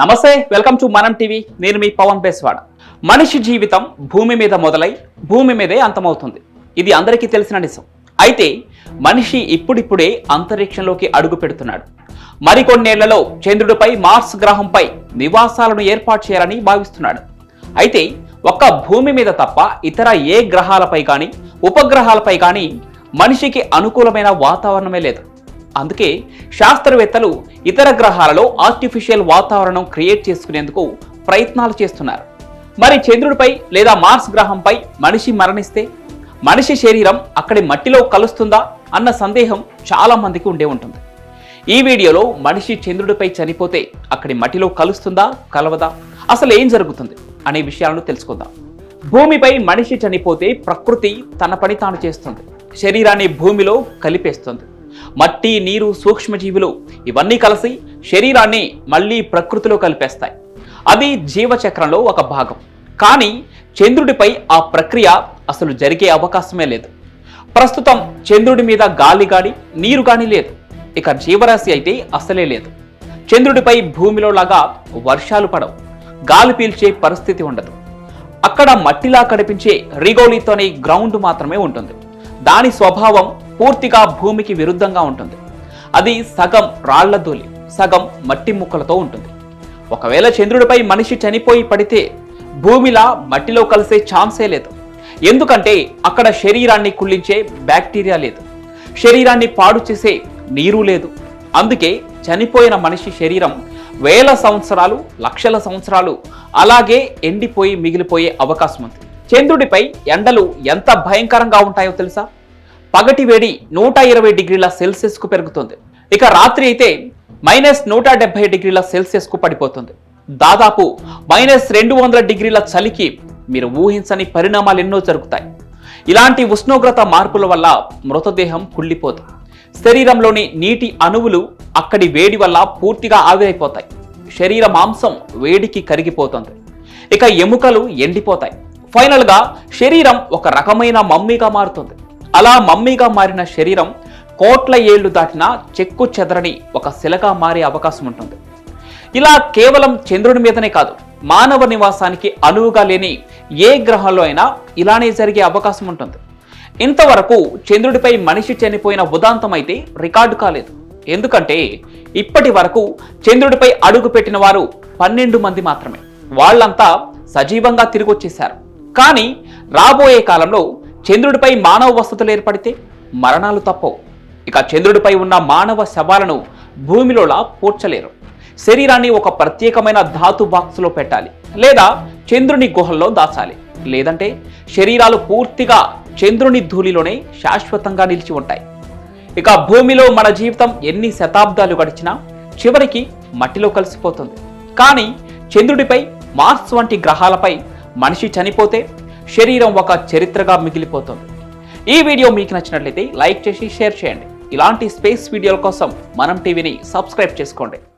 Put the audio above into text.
నమస్తే welcome to మనం TV. నేను మీ పవన్ బేస్వాడ. మనిషి జీవితం భూమి మీద మొదలై భూమి మీదే అంతమవుతుంది. ఇది అందరికీ తెలిసిన నిజం. అయితే మనిషి ఇప్పుడిప్పుడే అంతరిక్షంలోకి అడుగు పెడుతున్నాడు. మరికొన్నేళ్ళలో చంద్రుడిపై మార్స్ గ్రహంపై నివాసాలను ఏర్పాటు చేయాలని భావిస్తున్నాడు. అయితే ఒక్క భూమి మీద తప్ప ఇతర ఏ గ్రహాలపై కానీ ఉపగ్రహాలపై కానీ మనిషికి అనుకూలమైన వాతావరణమే లేదు. అందుకే శాస్త్రవేత్తలు ఇతర గ్రహాలలో ఆర్టిఫిషియల్ వాతావరణం క్రియేట్ చేసుకునేందుకు ప్రయత్నాలు చేస్తున్నారు. మరి చంద్రుడిపై లేదా మార్స్ గ్రహంపై మనిషి మరణిస్తే మనిషి శరీరం అక్కడి మట్టిలో కలుస్తుందా అన్న సందేహం చాలా మందికి ఉండే ఉంటుంది. ఈ వీడియోలో మనిషి చంద్రుడిపై చనిపోతే అక్కడి మట్టిలో కలుస్తుందా కలవదా అసలు ఏం జరుగుతుంది అనే విషయాలను తెలుసుకుందాం. భూమిపై మనిషి చనిపోతే ప్రకృతి తన పని తాను చేస్తుంది. శరీరాన్ని భూమిలో కలిపేస్తుంది. మట్టి నీరు సూక్ష్మజీవులు ఇవన్నీ కలిసి శరీరాన్ని మళ్ళీ ప్రకృతిలో కలిపేస్తాయి. అది జీవచక్రంలో ఒక భాగం. కానీ చంద్రుడిపై ఆ ప్రక్రియ అసలు జరిగే అవకాశమే లేదు. ప్రస్తుతం చంద్రుడి మీద గాలి గాని నీరు గాని లేదు. ఇక జీవరాశి అయితే అసలే లేదు. చంద్రుడిపై భూమిలో లాగా వర్షాలు పడవు. గాలి పీల్చే పరిస్థితి ఉండదు. అక్కడ మట్టిలా కనిపించే రిగోలితోనే గ్రౌండ్ మాత్రమే ఉంటుంది. దాని స్వభావం పూర్తిగా భూమికి విరుద్ధంగా ఉంటుంది. అది సగం రాళ్ళ ధూళి సగం మట్టి ముక్కలతో ఉంటుంది. ఒకవేళ చంద్రుడిపై మనిషి చనిపోయి పడితే భూమిలా మట్టిలో కలిసే ఛాన్సే లేదు. ఎందుకంటే అక్కడ శరీరాన్ని కుళ్ళించే బ్యాక్టీరియా లేదు. శరీరాన్ని పాడు చేసే నీరు లేదు. అందుకే చనిపోయిన మనిషి శరీరం వేల సంవత్సరాలు లక్షల సంవత్సరాలు అలాగే ఎండిపోయి మిగిలిపోయే అవకాశం ఉంది. చంద్రుడిపై ఎండలు ఎంత భయంకరంగా ఉంటాయో తెలుసా? పగటి వేడి నూట ఇరవై డిగ్రీల సెల్సియస్కు పెరుగుతుంది. ఇక రాత్రి అయితే మైనస్ నూట డెబ్బై డిగ్రీల సెల్సియస్కు పడిపోతుంది. దాదాపు మైనస్ రెండు వందల డిగ్రీల చలికి మీరు ఊహించని పరిణామాలు ఎన్నో జరుగుతాయి. ఇలాంటి ఉష్ణోగ్రత మార్పుల వల్ల మృతదేహం కుళ్ళిపోతుంది. శరీరంలోని నీటి అణువులు అక్కడి వేడి వల్ల పూర్తిగా ఆవిరైపోతాయి. శరీర మాంసం వేడికి కరిగిపోతుంది. ఇక ఎముకలు ఎండిపోతాయి. ఫైనల్గా శరీరం ఒక రకమైన మమ్మీగా మారుతుంది. అలా మమ్మీగా మారిన శరీరం కోట్ల ఏళ్ళు దాటినా చెక్కు చెదరని ఒక శిలగా మారే అవకాశం ఉంటుంది. ఇలా కేవలం చంద్రుడి మీదనే కాదు మానవ నివాసానికి అనువుగా లేని ఏ గ్రహంలో అయినా ఇలానే జరిగే అవకాశం ఉంటుంది. ఇంతవరకు చంద్రుడిపై మనిషి చనిపోయిన ఉదాంతం అయితే రికార్డు కాలేదు. ఎందుకంటే ఇప్పటి వరకు చంద్రుడిపై అడుగు పెట్టిన వారు పన్నెండు మంది మాత్రమే. వాళ్ళంతా సజీవంగా తిరిగి వచ్చేశారు కానీ రాబోయే కాలంలో చంద్రుడిపై మానవ వసతులు ఏర్పడితే మరణాలు తప్పవు. ఇక చంద్రుడిపై ఉన్న మానవ శవాలను భూమిలోలా పూడ్చలేరు. శరీరాన్ని ఒక ప్రత్యేకమైన ధాతు బాక్స్లో పెట్టాలి. లేదా చంద్రుని గుహల్లో దాచాలి. లేదంటే శరీరాలు పూర్తిగా చంద్రుని ధూళిలోనే శాశ్వతంగా నిలిచి ఉంటాయి. ఇక భూమిలో మన జీవితం ఎన్ని శతాబ్దాలు గడిచినా చివరికి మట్టిలో కలిసిపోతుంది. కానీ చంద్రుడిపై మార్స్ వంటి గ్రహాలపై మనిషి చనిపోతే శరీరం ఒక చరిత్రగా మిగిలిపోతుంది. ఈ వీడియో మీకు నచ్చినట్లయితే లైక్ చేసి షేర్ చేయండి. ఇలాంటి స్పేస్ వీడియోల కోసం మనం టీవీని సబ్స్క్రైబ్ చేసుకోండి.